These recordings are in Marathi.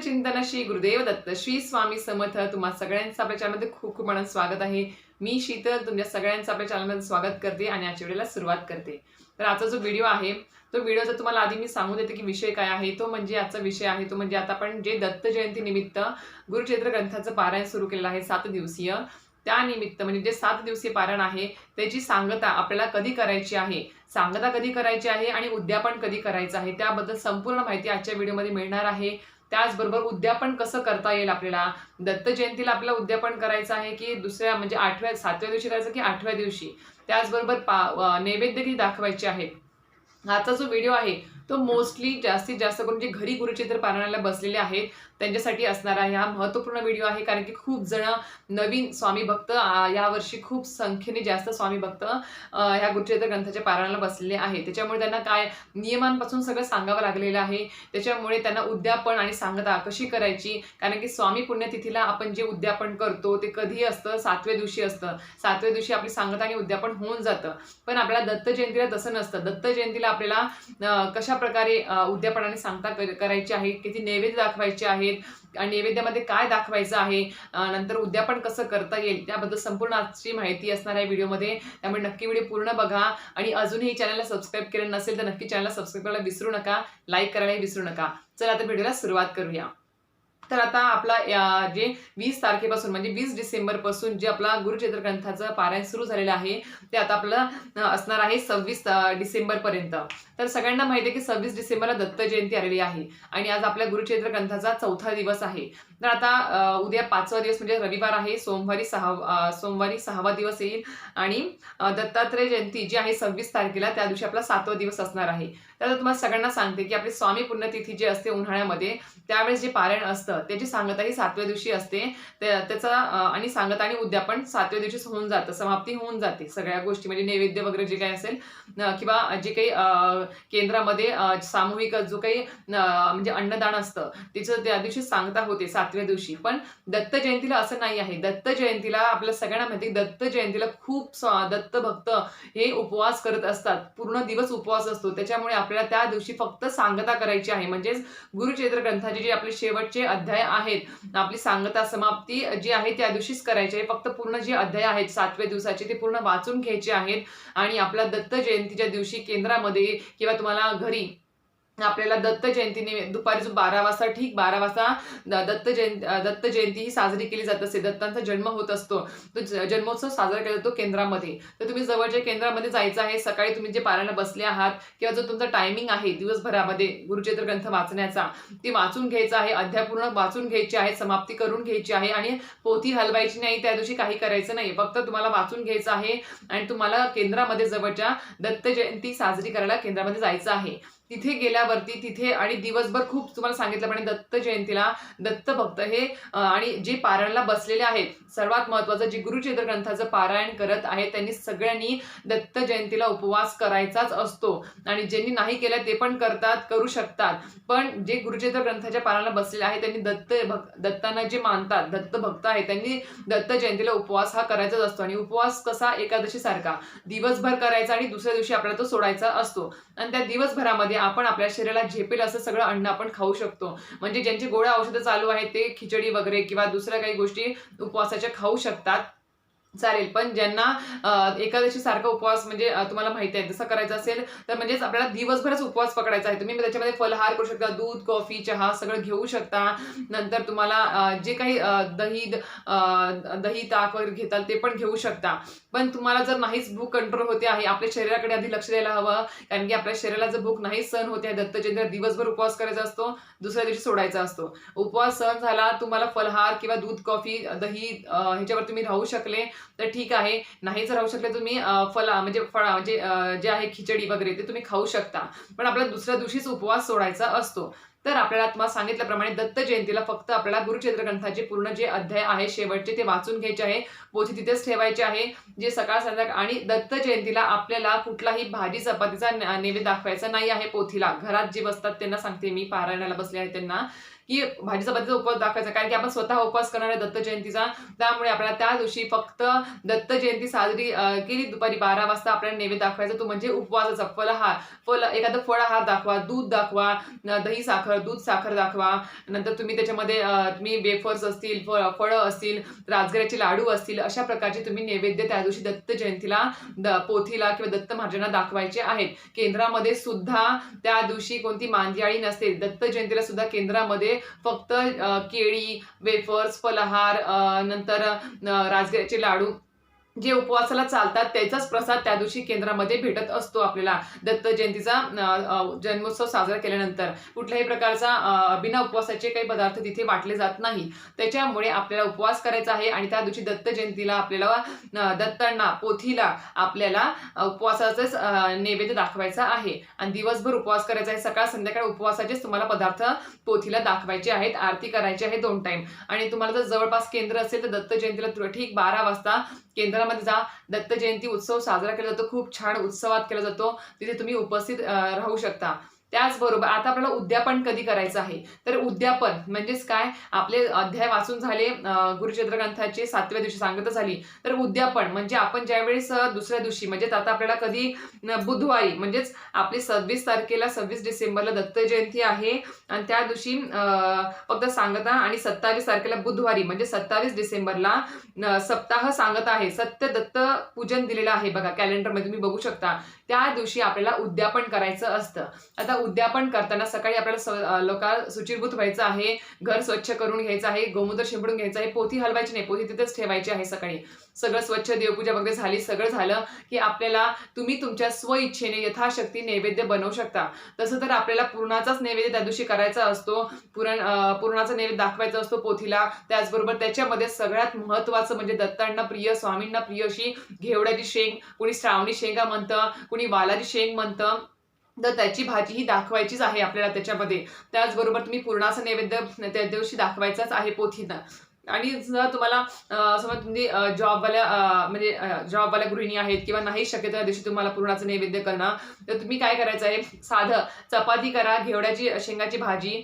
चिंतन श्री गुरुदेव दत्त श्री स्वामी समर्थ. तुम्हा सगळ्यांचं आपल्या चॅनलमध्ये खूप खूप मनात स्वागत आहे. मी शीतल तुमच्या सगळ्यांचं आपल्या चॅनलमध्ये स्वागत करते आणि आजच्या वेळेला सुरुवात करते. तर आजचा जो व्हिडिओ आहे तो व्हिडिओचा तुम्हाला आधी मी सांगू देते की विषय काय आहे तो म्हणजे आजचा विषय आहे तो म्हणजे आता आपण जे दत्त जयंती निमित्त गुरुचैत्र ग्रंथाचं पारायण सुरू केलेलं आहे सात दिवसीय. त्यानिमित्त म्हणजे जे सात दिवसीय पारायण आहे त्याची सांगता आपल्याला कधी करायची आहे? सांगता कधी करायची आहे आणि उद्यापन कधी करायचं आहे? त्याबद्दल संपूर्ण माहिती आजच्या व्हिडिओमध्ये मिळणार आहे. त्याचबरोबर उद्यापन कसं करता येईल आपल्याला? दत्त जयंतीला आपल्याला उद्यापन करायचं आहे की दुसऱ्या म्हणजे आठव्या सातव्या दिवशी करायचं की आठव्या दिवशी? त्याचबरोबर पा नैवेद्य किती दाखवायचे आहेत. आजचा जो व्हिडिओ आहे तो मोस्टली जास्तीत जास्त करून जे घरी गुरुचित्र पारायणाला बसलेले आहेत त्यांच्यासाठी असणारा ह्या हा महत्त्वपूर्ण व्हिडिओ आहे. कारण की खूप जण नवीन स्वामी भक्त यावर्षी खूप संख्येने जास्त स्वामी भक्त ह्या गुरुचरित्र ग्रंथाच्या पारायणाला बसलेले आहे त्याच्यामुळे त्यांना काय नियमांपासून सगळं सांगावं लागलेलं आहे. त्याच्यामुळे त्यांना उद्यापन आणि सांगता कशी करायची? कारण की स्वामी पुण्यतिथीला आपण जे उद्यापन करतो ते कधी असतं. सातव्या दिवशी असतं. सातव्या दिवशी आपली सांगता आणि उद्यापन होऊन जातं. पण आपल्याला दत्त जयंतीला तसं नसतं. दत्त जयंतीला आपल्याला कशा प्रकारे उद्यापनाने सांगता कर- करायची आहे? किती नैवेद्य दाखवायचे आहे? आहेत. नैवेद्यामध्ये काय दाखवायचं आहे नंतर उद्यापन कसं करता येईल त्याबद्दल संपूर्ण आजची माहिती असणार आहे व्हिडिओमध्ये. त्यामुळे नक्की व्हिडिओ पूर्ण बघा. आणि अजूनही चॅनलला सबस्क्राईब केलं नसेल तर नक्की चॅनलला सबस्क्राईब करायला विसरू नका. लाईक करायलाही विसरू नका. चला आता व्हिडिओला सुरुवात करूया. तर आता आपला जे वीस तारखेपासून म्हणजे वीस डिसेंबरपासून जे आपला गुरुचैत्र ग्रंथाचं पारायण सुरू झालेलं आहे ते आता आपलं असणार आहे सव्वीस डिसेंबर पर्यंत तर सगळ्यांना माहिती आहे की सव्वीस डिसेंबरला दत्त जयंती आलेली आहे आणि आज आपल्या गुरुचरित्र ग्रंथाचा चौथा दिवस आहे. तर आता उद्या पाचवा दिवस म्हणजे रविवार आहे. सोमवारी सहा सोमवारी सहावा दिवस येईल आणि दत्तात्रय जयंती जी आहे सव्वीस तारखेला त्या दिवशी आपला सातवा दिवस असणार आहे. तर तुम्हाला सगळ्यांना सांगते की आपली स्वामी पुण्यतिथी जी असते उन्हाळ्यामध्ये त्यावेळेस जे पारायण असतं त्याची सांगता ही सातव्या दिवशी असते. त्याचा आणि सांगता आणि उद्यापन सातव्या दिवशीच होऊन जातं समाप्ती होऊन जाते सगळ्या गोष्टी. म्हणजे नैवेद्य वगैरे जे काही असेल किंवा जे काही केंद्रामध्ये सामूहिक जो काही म्हणजे अन्नदान असतं तिचं त्या दिवशी सांगता होते सातव्या दिवशी. पण दत्त जयंतीला असं नाही आहे. दत्त जयंतीला आपल्या सगळ्यांना माहिती दत्त जयंतीला खूप दत्त भक्त हे उपवास करत असतात. पूर्ण दिवस उपवास असतो. त्याच्यामुळे आपल्याला त्या दिवशी फक्त सांगता करायची आहे. म्हणजेच गुरुचैत्र ग्रंथाचे जे आपले शेवटचे अध्याय आहेत आपली सांगता समाप्ती जी आहे त्या दिवशीच करायची आहे. फक्त पूर्ण जे अध्याय आहेत सातव्या दिवसाचे ते पूर्ण वाचून घ्यायचे आहेत. आणि आपल्या दत्त जयंतीच्या दिवशी केंद्रामध्ये किंवा तुम्हाला घरी आपल्याला दत्त जयंतीने दुपारी जो बारा वाजता ठीक बारा वाजता दत्त जयंती दत्त जयंती ही साजरी केली जात असते. दत्तांचा जन्म होत असतो. तो जन्मोत्सव साजरा केला जातो केंद्रामध्ये. तर तुम्ही जवळच्या केंद्रामध्ये जायचं आहे. सकाळी तुम्ही जे पारायला बसले आहात किंवा जो तुमचा टायमिंग आहे दिवसभरामध्ये गुरुचेत्र ग्रंथ वाचण्याचा ती वाचून घ्यायचा आहे. अध्याय पूर्ण वाचून घ्यायची आहे. समाप्ती करून घ्यायची आहे. आणि पोथी हलवायची नाही त्या दिवशी काही करायचं नाही. फक्त तुम्हाला वाचून घ्यायचं आहे. आणि तुम्हाला केंद्रामध्ये जवळच्या दत्त जयंती साजरी करायला केंद्रामध्ये जायचं आहे. तिथे गेल्यावरती तिथे आणि दिवसभर खूप तुम्हाला सांगितल्याप्रमाणे दत्त जयंतीला दत्त भक्त हे आणि जे पारायणला बसलेले आहेत सर्वात महत्वाचं जे गुरुचैत्र ग्रंथाचं पारायण करत आहे त्यांनी सगळ्यांनी दत्त जयंतीला उपवास करायचाच असतो. आणि ज्यांनी नाही केलं ते पण करतात करू शकतात. पण जे गुरुचैत्र ग्रंथाच्या पारायणाला बसलेले आहेत त्यांनी दत्त भक्त दत्तांना जे मानतात दत्त भक्त आहेत त्यांनी दत्त जयंतीला उपवास हा करायचाच असतो. आणि उपवास कसा एकादशी सारखा दिवसभर करायचा आणि दुसऱ्या दिवशी आपल्याला तो सोडायचा असतो. आणि त्या दिवसभरामध्ये आपण आपल्या शरीराला झेपेल असं सगळं अन्न आपण खाऊ शकतो. म्हणजे ज्यांची गोळ्या औषधं चालू आहेत ते खिचडी वगैरे किंवा दुसऱ्या काही गोष्टी उपवासाच्या खाऊ शकतात. चालेल. पण ज्यांना एकादशी सारखा उपवास म्हणजे तुम्हाला माहिती आहे तसं करायचं असेल तर म्हणजेच आपल्याला दिवसभरच उपवास पकडायचा आहे. तुम्ही त्याच्यामध्ये फलहार करू शकता दूध कॉफी चहा सगळं घेऊ शकता. नंतर तुम्हाला जे काही दही दही ताक वगैरे घेताल ते पण घेऊ शकता. पण तुम्हाला जर नाहीच भूक कंट्रोल होते आहे आपल्या शरीराकडे आधी लक्ष द्यायला हवं कारण की आपल्या शरीराला जर भूक नाही सहन होते आहे दत्तचंद्र दिवसभर उपवास करायचा असतो दुसऱ्या दिवशी सोडायचा असतो. उपवास सहन झाला तुम्हाला फलहार किंवा दूध कॉफी दही ह्याच्यावर तुम्ही राहू शकले तर ठीक आहे. नाही जर राहू शकले तुम्ही फला म्हणजे फळा म्हणजे जे आहे खिचडी वगैरे ते तुम्ही खाऊ शकता. पण आपल्याला दुसऱ्या दिवशीच उपवास सोडायचा असतो. तर आपल्याला तुम्हाला सांगितल्याप्रमाणे दत्त जयंतीला फक्त आपल्याला गुरुचित्रग्रंथाचे पूर्ण जे अध्याय आहे शेवटचे ते वाचून घ्यायचे आहे पोथी तिथेच ठेवायचे आहे जे सकाळ संध्याकाळ आणि दत्त जयंतीला आपल्याला कुठलाही भाजी चपातीचा न- नैवेद्य दाखवायचा नाही आहे पोथीला. घरात जे बसतात त्यांना सांगते मी पारायणाला बसले आहे त्यांना. की भाजी चपातीचा उपवास दाखवायचा. कारण की आपण स्वतः उपवास करणार आहे दत्त जयंतीचा त्यामुळे आपल्याला त्या दिवशी फक्त दत्त जयंती साजरी केली दुपारी बारा वाजता आपल्याला नैवेद्य दाखवायचा. तो म्हणजे उपवासाचा फलहार फल एखादं फळहार दाखवा दूध दाखवा दही साखर दूध साखर दाखवा. नंतर तुम्ही त्याच्यामध्ये तुम्ही वेफर्स असतील फळ फळं असतील राजगिऱ्याचे लाडू असतील अशा प्रकारचे तुम्ही नैवेद्य त्या दिवशी दत्त जयंतीला द- पोथीला किंवा दत्त महाराजांना दाखवायचे आहेत. केंद्रामध्ये सुद्धा त्या दिवशी कोणती मांदियाळी नसते. दत्त जयंतीला सुद्धा केंद्रामध्ये फक्त केळी वेफर्स फलहार नंतर अं, राजगिऱ्याचे लाडू जे उपवासाला चालतात त्याचाच प्रसाद त्या दिवशी केंद्रामध्ये भेटत असतो आपल्याला. दत्त जयंतीचा जन्मोत्सव साजरा केल्यानंतर. कुठल्याही प्रकारचा बिना उपवासाचे काही पदार्थ तिथे वाटले जात नाही. त्याच्यामुळे आपल्याला उपवास करायचा आहे आणि त्या दिवशी दत्त जयंतीला आपल्याला दत्तांना पोथीला आपल्याला उपवासाचाच नैवेद्य दाखवायचा आहे. आणि दिवसभर उपवास करायचा आहे. सकाळ संध्याकाळ उपवासाचेच तुम्हाला पदार्थ पोथीला दाखवायचे आहेत. आरती करायची आहे दोन टाइम आणि तुम्हाला जर जवळपास केंद्र असेल तर दत्त जयंतीला ठीक बारा वाजता केंद्रामध्ये जा. दत्त जयंती उत्सव साजरा केला जातो. खूप छान उत्सवात केला जातो. तिथे तुम्ही उपस्थित राहू शकता. त्याचबरोबर आता आपल्याला उद्यापन कधी करायचं आहे? तर उद्यापन म्हणजेच काय? आपले अध्याय वाचून झाले गुरुचंद्र ग्रंथाचे सातव्या दिवशी सांगता झाली. तर उद्यापन म्हणजे आपण ज्यावेळेस दुसऱ्या दिवशी म्हणजेच आता आपल्याला कधी बुधवारी म्हणजेच आपली सव्वीस तारखेला सव्वीस डिसेंबरला दत्त जयंती आहे. आणि त्या दिवशी अं, फक्त सांगता आणि सत्तावीस तारखेला बुधवारी म्हणजे सत्तावीस डिसेंबरला सप्ताह सांगत आहे. सत्य दत्त पूजन दिलेलं आहे बघा कॅलेंडरमध्ये तुम्ही बघू शकता. त्या दिवशी आपल्याला उद्यापन करायचं असतं. आता उद्यापन करताना सकाळी आपल्याला लोका सुचिरभूत व्हायचं आहे घर स्वच्छ करून घ्यायचं आहे गोमूत्र शिंपडून घ्यायचं आहे पोथी हलवायची नाही पोथी तिथेच ठेवायची आहे सकाळी. सगळं स्वच्छ देवपूजा वगैरे झाली सगळं झालं की आपल्याला तुम्ही तुमच्या स्वइच्छेने यथाशक्ती नैवेद्य बनवू शकता. तसं तर आपल्याला पुरणाचाच नैवेद्य त्या दिवशी करायचा असतो. पुरण पुरणाचा नैवेद्य दाखवायचा असतो पोथीला. त्याचबरोबर त्याच्यामध्ये सगळ्यात महत्त्वाचं म्हणजे दत्तांना प्रिय स्वामींना प्रिय अशी घेवड्याची शेंग कुणी श्रावणी शेंगा म्हणतं कुणी वालाची शेंग म्हणतं. तर त्याची भाजी ही दाखवायचीच आहे आपल्याला त्याच्यामध्ये. त्याचबरोबर तुम्ही पूर्णाचा नैवेद्य त्या दिवशी दाखवायचाच आहे पोथीनं. आणि जर तुम्हाला समजा समज तुम्ही जॉबवाल्या म्हणजे जॉबवाल्या गृहिणी आहेत किंवा नाही शक्यतो दिवशी तुम्हाला पूर्णाचं नैवेद्य करणं तर तुम्ही काय करायचं आहे? साधं चपाती करा घेवड्याची शेंगाची भाजी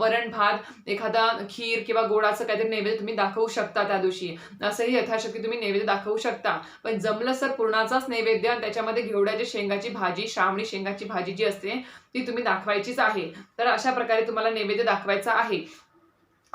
वरण भात एखादा खीर किंवा गोडाचं काहीतरी नैवेद्य तुम्ही दाखवू शकता त्या दिवशी. असंही यथाशक्ती तुम्ही नैवेद्य दाखवू शकता. पण जमलं सर पूर्णाचाच नैवेद्य आणि त्याच्यामध्ये घेवड्याची शेंगाची भाजी श्रावणी शेंगाची भाजी जी असते ती तुम्ही दाखवायचीच आहे. तर अशा प्रकारे तुम्हाला नैवेद्य दाखवायचा आहे.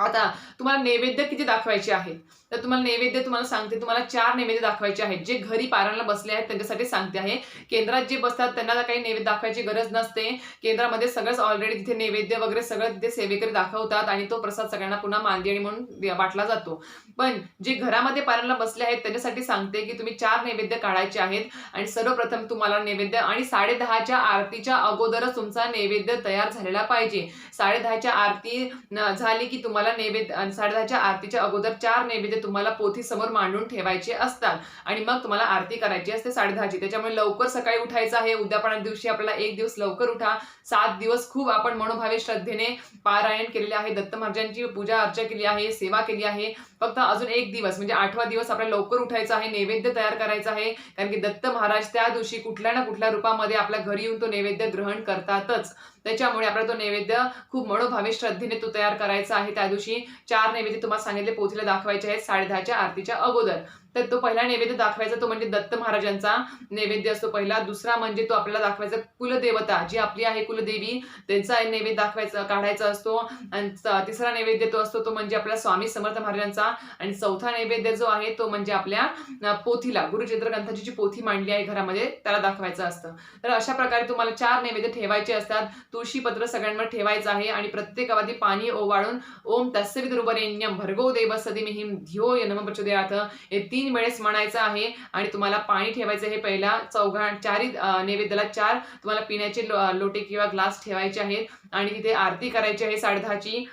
आता तुम्हाला नैवेद्य किती दाखवायचे आहेत? तर तुम्हाला नैवेद्य तुम्हाला सांगते तुम्हाला चार नैवेद्य दाखवायचे आहेत. जे घरी पारायणाला बसले आहेत त्यांच्यासाठी सांगते आहे. केंद्रात जे बसतात त्यांना काही नैवेद्य दाखवायची गरज नसते. केंद्रामध्ये सगळंच ऑलरेडी तिथे नैवेद्य वगैरे सगळं तिथे सेवेकरी दाखवतात आणि तो प्रसाद सगळ्यांना पुन्हा मांदियाळी म्हणून वाटला जातो. पण जे घरामध्ये पारायणाला बसले आहेत त्यांच्यासाठी सांगते की तुम्ही चार नैवेद्य काढायचे आहेत आणि सर्वप्रथम तुम्हाला नैवेद्य आणि साडेदहाच्या आरतीच्या अगोदरच तुमचा नैवेद्य तयार झालेला पाहिजे. साडेदहाच्या आरती न- झाली की तुम्हाला नैवेद्य आणि साडेदहाच्या आरतीच्या अगोदर चार नैवेद्य तुम्हाला पोथी समोर मांडून ठेवायचे असतात. आणि मग तुम्हाला आरती करायची असते साडेदहाची. त्याच्यामुळे लवकर सकाळी उठायचं आहे. उद्यापणा दिवशी आपल्याला एक दिवस लवकर उठा. सात दिवस खूप आपण मनोभावे श्रद्धेने पारायण केलेले आहे. दत्त महाराजांची पूजा अर्चा केली आहे. सेवा केली आहे. फक्त अजून एक दिवस म्हणजे आठवा दिवस आपल्याला लवकर उठायचा आहे. नैवेद्य तयार करायचा आहे. कारण की दत्त महाराज त्या दिवशी कुठल्या ना कुठल्या रूपामध्ये आपल्या घरी येऊन तो नैवेद्य ग्रहण करतातच. त्याच्यामुळे आपल्याला तो नैवेद्य खूप मनोभावे श्रद्धेने तो तयार करायचा आहे. त्या दिवशी चार नैवेद्य तुम्हाला सांगितले पोथीला दाखवायचे आहेत साडेदहाच्या आरतीच्या अगोदर. तर तो पहिला नैवेद्य दाखवायचा तो म्हणजे दत्त महाराजांचा नैवेद्य असतो पहिला. दुसरा म्हणजे तो आपल्याला दाखवायचा कुलदेवता जी आपली आहे कुलदेवी. त्यांचा नैवेद्य दाखवायचा काढायचा असतो. आणि तिसरा नैवेद्य तो असतो तो म्हणजे आपल्या स्वामी समर्थ महाराजांचा. आणि चौथा नैवेद्य जो आहे तो म्हणजे आपल्या पोथीला गुरुचरित्र ग्रंथाची जी पोथी मांडली आहे घरामध्ये त्याला दाखवायचं असतं. तर अशा प्रकारे तुम्हाला चार नैवेद्य ठेवायचे असतात. तुळशी पत्र सगळ्यांवर ठेवायचं आहे आणि प्रत्येकावधी पाणी ओवाळून ओम तस्य विदुर्वरेण्यम भर्गो देव सदिमिहिम धियो नम प्रचोदयाथ हे तीन वेळेस म्हणायचं आहे आणि तुम्हाला पाणी ठेवायचं हे पहिला चौघा चारी नैवेद्याला चार तुम्हाला पिण्याचे लोटे किंवा ग्लास ठेवायचे आहेत. आणि तिथे आरती करायची आहे साडेदहाची.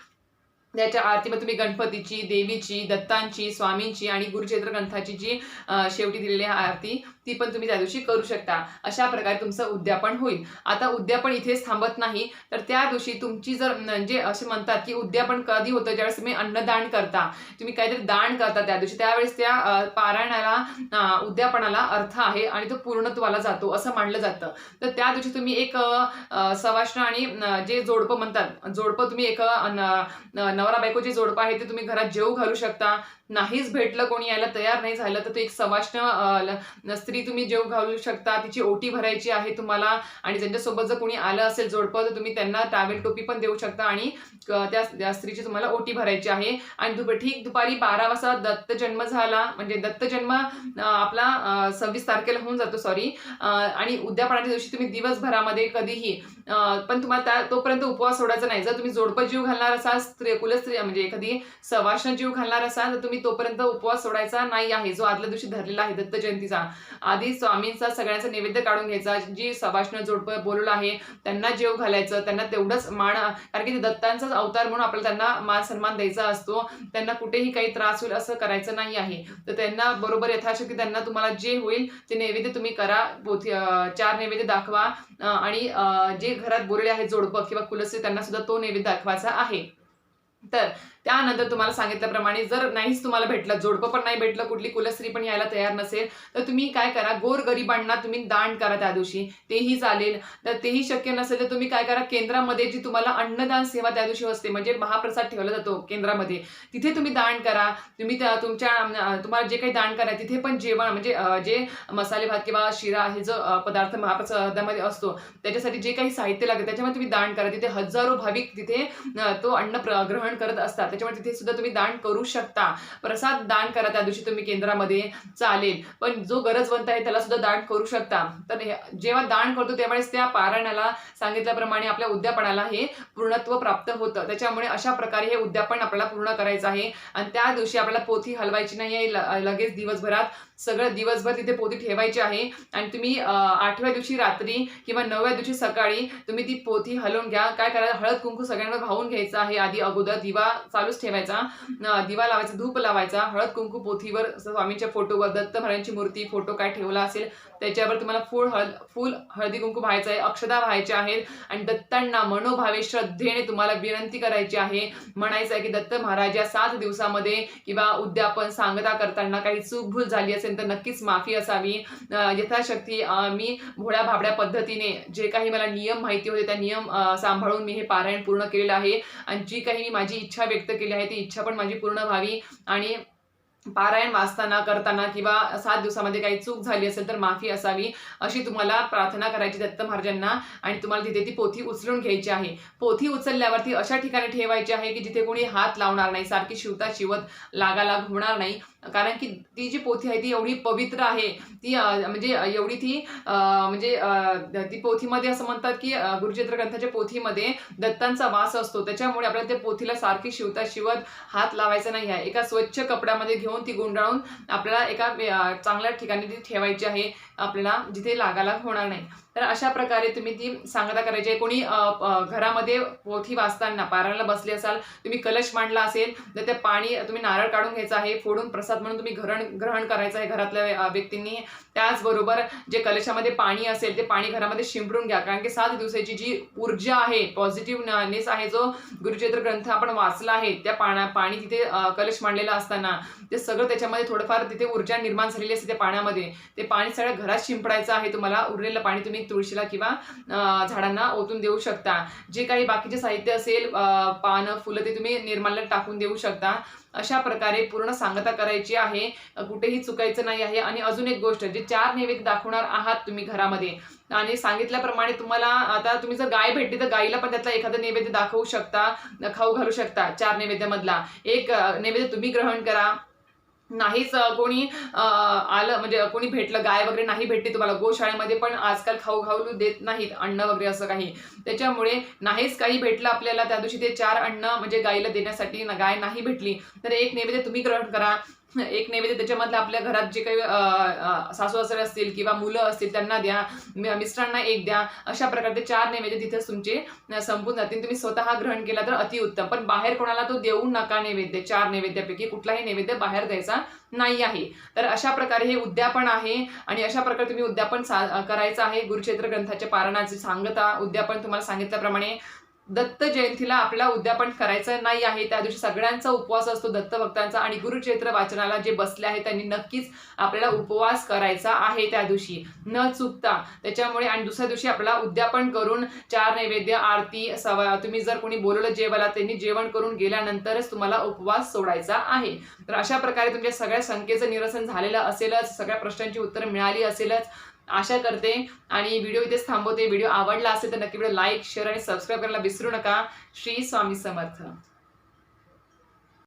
त्याच्या आरतीमध्ये तुम्ही गणपतीची देवीची दत्तांची स्वामींची आणि गुरुचरित्र ग्रंथाची जी शेवटी दिलेली आहे आरती ती पण तुम्ही त्या दिवशी करू शकता. अशा प्रकारे तुमचं उद्यापन होईल. आता उद्यापन इथेच थांबत नाही. तर त्या दिवशी तुमची जर म्हणजे असे म्हणतात की उद्यापन कधी होतं? ज्यावेळेस तुम्ही अन्नदान करता. तुम्ही काहीतरी दान करता त्या दिवशी. त्यावेळेस त्या पारायणाला उद्यापनाला अर्थ आहे आणि तो पूर्णत्वाला जातो असं मानलं जातं. तर त्या दिवशी तुम्ही एक सवाष्ण आणि जे जोडपं म्हणतात जोडपं तुम्ही एक नवरा बायको जे जोडपं आहे ते तुम्ही घरात जेव घालू शकता. नाहीच भेटलं कोणी यायला तयार नाही झालं तर ते एक सवाष्ण स्त्री तुम्ही जेव घालू शकता तिची ओटी भरायची आहे तुम्हाला आणि ज्यांच्यासोबत जर कोणी आलं असेल जोडपं तर तुम्ही त्यांना टावेल टोपी पण देऊ शकता आणि त्या स्त्रीची तुम्हाला ओटी भरायची आहे. आणि दुप ठीक दुपारी बारा वाजता दत्त जन्म झाला म्हणजे दत्त जन्म आपला सव्वीस तारखेला होऊन जातो सॉरी आणि उद्यापनाच्या दिवशी तुम्ही दिवसभरामध्ये कधीही पण तुम्हाला त्या तोपर्यंत उपवास सोडायचा नाही. जर तुम्ही जोडपं जीव घालणार असाल स्त्री कुलस्त्री म्हणजे एखादी सवाष्ण जीव घालणार असाल तर तुम्ही तोपर्यंत उपवास सोडायचा नाही आहे. जो आदल्या दिवशी धरलेला आहे दत्त जयंतीचा. आधी स्वामींचा सगळ्यांचा नैवेद्य काढून घ्यायचा. जी सभाषण जोडपं बोलवलं आहे त्यांना जेव घालायचं त्यांना तेवढंच मान कारण की दत्तांचाच अवतार म्हणून आपल्याला त्यांना मान सन्मान द्यायचा असतो. त्यांना कुठेही काही त्रास होईल असं करायचं नाही आहे. तर त्यांना बरोबर यथाशक्ती त्यांना तुम्हाला जे होईल ते नैवेद्य तुम्ही करा. पोथी चार नैवेद्य दाखवा. आणि जे घरात बोलले आहेत जोडपं किंवा कुलस्य त्यांना सुद्धा तो नैवेद्य दाखवायचा आहे. तर त्यानंतर तुम्हाला सांगितल्याप्रमाणे जर नाहीच तुम्हाला भेटलं जोडपं पण नाही भेटलं कुठली कुलस्त्री पण यायला तयार नसेल तर तुम्ही काय करा गोरगरिबांना तुम्ही दान करा त्या दिवशी. तेही चालेल. तर तेही शक्य नसेल तर तुम्ही काय करा केंद्रामध्ये जी तुम्हाला अन्नदान सेवा त्या दिवशी असते म्हणजे महाप्रसाद ठेवला जातो केंद्रामध्ये तिथे तुम्ही दान करा. तुम्ही तुमच्या तुम्हाला जे काही दान करा तिथे पण जेवण म्हणजे जे मसाले भात किंवा शिरा हे जो पदार्थ महाप्रसादामध्ये असतो त्याच्यासाठी जे काही साहित्य लागते त्याच्यामध्ये तुम्ही दान करा. तिथे हजारो भाविक तिथे तो अन्न ग्रहण करत असतात. त्याच्यामुळे तिथे सुद्धा तुम्ही दान करू शकता. प्रसाद दान करा त्या दिवशी तुम्ही केंद्रामध्ये चालेल. पण जो गरजवंत आहे त्याला सुद्धा दान करू शकता. तर जेव्हा दान करतो त्यावेळेस त्या पारायणाला सांगितल्याप्रमाणे आपल्या उद्यापनाला हे पूर्णत्व प्राप्त होतं. त्याच्यामुळे अशा प्रकारे हे उद्यापन आपल्याला पूर्ण करायचं आहे. आणि त्या दिवशी आपल्याला पोथी हलवायची नाही आहे लगेच दिवसभरात सगळं दिवसभर तिथे पोथी ठेवायची आहे. आणि तुम्ही आठव्या दिवशी रात्री किंवा नवव्या दिवशी सकाळी तुम्ही ती पोथी हलवून घ्या. काय करायला हळद कुंकू सगळ्यांना वाहून घ्यायचं आहे आधी अगोदर. दिवा चालूच ठेवायचा. दिवा लावायचा धूप लावायचा. हळद कुंकू पोथीवर स्वामींच्या फोटोवर दत्त महाराजांची मूर्ती फोटो काय ठेवला असेल त्याच्यावर तुम्हाला फूल हळद फुल हळदी कुंकू व्हायचं आहे अक्षदा व्हायच्या आहेत. आणि दत्तांना मनोभावे श्रद्धेने तुम्हाला विनंती करायची आहे. म्हणायचं आहे की दत्त महाराज या सात दिवसामध्ये किंवा उद्यापन सांगता करताना काही चूक भूल झाली असेल तर नक्कीच माफी असावी. यथाशक्ती मी भोळ्या भाबड्या पद्धतीने जे काही मला नियम माहिती होते त्या नियम सांभाळून मी हे पारायण पूर्ण केलेलं आहे. आणि जी काही मी माझी इच्छा व्यक्त केली आहे ती इच्छा पण माझी पूर्ण व्हावी. आणि पारायण वाचताना करताना किंवा सात दिवसामध्ये काही चूक झाली असेल तर माफी असावी अशी तुम्हाला प्रार्थना करायची दत्त महाराजांना. आणि तुम्हाला तिथे ती पोथी उचलून घ्यायची आहे. पोथी उचलल्यावरती अशा ठिकाणी ठेवायची आहे की जिथे कोणी हात लावणार नाही सारखी शिवता शिवत लागालाग होणार नाही. कारण की ती जी पोथी आहे ती एवढी पवित्र आहे. ती म्हणजे एवढी ती म्हणजे ती पोथीमध्ये असं म्हणतात की गुरुचित्र ग्रंथाच्या पोथीमध्ये दत्तांचा वास असतो. त्याच्यामुळे आपल्याला त्या पोथीला सारखी शिवता शिवत हात लावायचा नाही आहे. एका स्वच्छ कपड्यामध्ये घेऊन ती गुंडाळून आपल्याला एका चांगल्या ठिकाणी ती ठेवायची आहे. आपल्याला जिथे लागायला होणार नाही. तर अशा प्रकारे तुम्ही ती सांगता करायची आहे. कोणी घरामध्ये पोथी वाचताना पारायला बसले असाल तुम्ही कलश मांडला असेल तर ते पाणी तुम्ही नारळ काढून घ्यायचं आहे फोडून प्रसाद म्हणून तुम्ही घरण ग्रहण करायचं आहे घरातल्या व्यक्तींनी. त्याचबरोबर जे कलशामध्ये पाणी असेल ते पाणी घरामध्ये शिंपडून घ्या. कारण की सात दिवसाची जी ऊर्जा आहे पॉझिटिव्हनेस आहे जो गुरुचरित्र ग्रंथ आपण वाचला आहे त्या पाण्या पाणी तिथे कलश मांडलेला असताना ते सगळं त्याच्यामध्ये थोडंफार तिथे ऊर्जा निर्माण झालेली असते त्या पाण्यामध्ये. ते पाणी सगळं घरात शिंपडायचं आहे तुम्हाला उरलेलं पाणी तुम्ही तुळशीला किंवा झाडांना ओतून देऊ शकता. जे काही बाकीचे साहित्य असेल पानं फुलं ते तुम्ही निर्माल्यात टाकून देऊ शकता. अशा प्रकारे पूर्ण सांगता करायची आहे. कुठेही चुकायचं नाही आहे. आणि अजून एक गोष्ट जे चार नैवेद्य दाखवणार आहात तुम्ही घरामध्ये आणि सांगितल्याप्रमाणे तुम्हाला आता तुम्ही जर गाय भेटली तर गाईला पण त्यातला एखादं नैवेद्य दाखवू शकता खाऊ घालू शकता चार नैवेद्यामधला. एक नैवेद्य तुम्ही ग्रहण करा. नाहीच कोणी आलं म्हणजे कोणी भेटलं गाय वगैरे नाही भेटली तुम्हाला गोशाळेमध्ये पण आजकाल खाऊ खाऊ देत नाहीत अन्न वगैरे असं काही. त्याच्यामुळे नाहीच काही भेटलं आपल्याला त्या दिवशी ते चार अन्न म्हणजे गायीला देण्यासाठी गाय नाही भेटली तर एक नैवेद्य तुम्ही ग्रहण करा. एक नैवेद्य त्याच्यामधलं आपल्या घरात जे काही सासू सासरे असतील किंवा मुलं असतील त्यांना द्या मिस्टरांना एक द्या अशा प्रकारचे चार नैवेद्य तिथेच तुमचे संपून जातील. तुम्ही स्वतः ग्रहण केला तर अतिउत्तम पण बाहेर कोणाला तो देऊ नका नैवेद्य चार नैवेद्यापैकी कुठलाही नैवेद्य बाहेर द्यायचा नाही आहे. तर अशा प्रकारे हे उद्यापन आहे आणि अशा प्रकारे तुम्ही उद्यापन सा- करायचं आहे. गुरुक्षेत्र ग्रंथाच्या पारणाचे सांगता उद्यापन तुम्हाला सांगितल्याप्रमाणे दत्त जयंतीला आपल्याला उद्यापन करायचं नाही आहे. त्या दिवशी सगळ्यांचा उपवास असतो दत्त भक्तांचा आणि गुरुक्षेत्र वाचनाला जे बसले आहे त्यांनी नक्कीच आपल्याला उपवास करायचा आहे त्या दिवशी. न चुकता त्याच्यामुळे आणि दुसऱ्या दिवशी आपल्याला उद्यापन करून चार नैवेद्य आरती सवा तुम्ही जर कोणी बोलवलं जेवायला त्यांनी जेवण करून गेल्यानंतरच तुम्हाला उपवास सोडायचा आहे. तर अशा प्रकारे तुमच्या सगळ्या शंकेचं निरसन झालेलं असेलच सगळ्या प्रश्नांची उत्तरं मिळाली असेलच आशा करते. आणि व्हिडिओ इथेच थांबवते. व्हिडिओ आवडला असेल तर नक्की व्हिडिओ लाईक शेअर आणि सबस्क्राईब करायला विसरू नका. श्री स्वामी समर्थ.